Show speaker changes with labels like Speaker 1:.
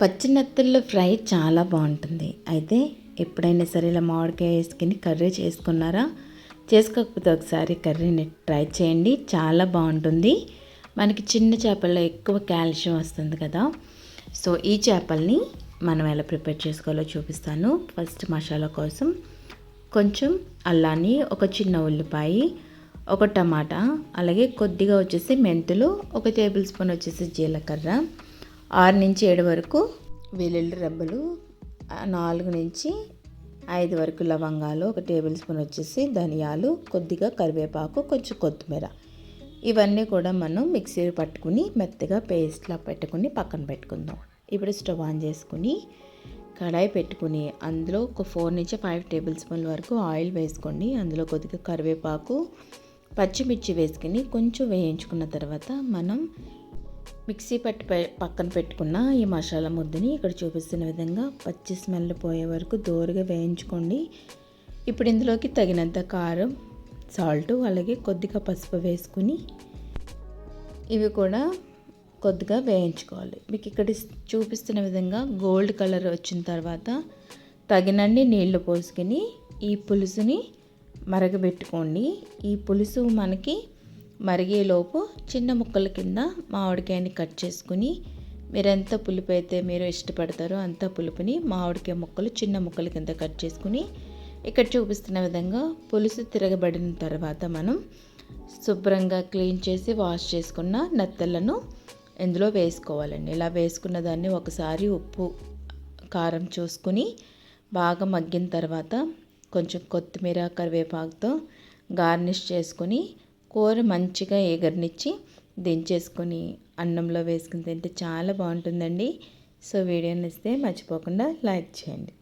Speaker 1: పచ్చినత్తుల్లో fry చాలా బాగుంటుంది. అయితే ఎప్పుడైనా సరే ఇలా మామిడికాయ వేసుకుని కర్రీ చేసుకున్నారా? చేసుకోకపోతే ఒకసారి కర్రీని ట్రై చేయండి. చాలా బాగుంటుంది. మనకి చిన్న చేపల్లో ఎక్కువ కాల్షియం వస్తుంది కదా. సో ఈ చేపల్ని మనం ఎలా ప్రిపేర్ చేసుకోవాలో చూపిస్తాను. ఫస్ట్ మసాలా కోసం కొంచెం అల్లాన్ని ఒక చిన్న ఉల్లిపాయ ఒక టమాటా అలాగే కొద్దిగా వచ్చేసి మెంతులు ఒక టేబుల్ స్పూన్ వచ్చేసి జీలకర్ర ఆరు నుంచి ఏడు వరకు వెల్లుల్లి రబ్బలు నాలుగు నుంచి ఐదు వరకు లవంగాలు ఒక టేబుల్ స్పూన్ వచ్చేసి ధనియాలు కొద్దిగా కరివేపాకు కొంచెం కొత్తిమీర. ఇవన్నీ కూడా మనం మిక్సీ పట్టుకుని మెత్తగా పేస్ట్లా పెట్టుకుని పక్కన పెట్టుకుందాం. ఇప్పుడు స్టవ్ ఆన్ చేసుకుని కడాయి పెట్టుకుని అందులో ఒక ఫోర్ నుంచి ఫైవ్ టేబుల్ స్పూన్ల వరకు ఆయిల్ వేసుకోండి అందులో కొద్దిగా కరివేపాకు పచ్చిమిర్చి వేసుకుని కొంచెం వేయించుకున్న తర్వాత మనం మిక్సీ పట్టి పక్కన పెట్టుకున్న ఈ మసాలా ముద్దని ఇక్కడ చూపిస్తున్న విధంగా పచ్చి స్మెల్ పోయే వరకు దోరగా వేయించుకోండి. ఇప్పుడు ఇందులోకి తగినంత కారం సాల్ట్ అలాగే కొద్దిగా పసుపు వేసుకుని ఇవి కూడా కొద్దిగా వేయించుకోవాలి. మీకు ఇక్కడ చూపిస్తున్న విధంగా గోల్డ్ కలర్ వచ్చిన తర్వాత తగినన్ని నీళ్ళు పోసుకొని ఈ పులుసుని మరగబెట్టుకోండి. ఈ పులుసు మనకి మరిగేలోపు చిన్న ముక్కల కింద మామిడికాయని కట్ చేసుకుని మీరు ఎంత పులుపు అయితే మీరు ఇష్టపడతారో అంత పులుపుని మామిడికాయ ముక్కలు చిన్న ముక్కల కింద కట్ చేసుకుని ఇక్కడ చూపిస్తున్న విధంగా పులుసు తిరగబడిన తర్వాత మనం శుభ్రంగా క్లీన్ చేసి వాష్ చేసుకున్న నత్తలను ఇందులో వేసుకోవాలండి. ఇలా వేసుకున్న దాన్ని ఒకసారి ఉప్పు కారం చూసుకుని బాగా మగ్గిన తర్వాత కొంచెం కొత్తిమీర కరివేపాకుతో గార్నిష్ చేసుకొని కూర మంచిగా ఎగరనిచ్చి దించేసుకొని అన్నంలో వేసుకుని తింటే చాలా బాగుంటుందండి. సో వీడియోని ఇస్తే మర్చిపోకుండా లైక్ చేయండి.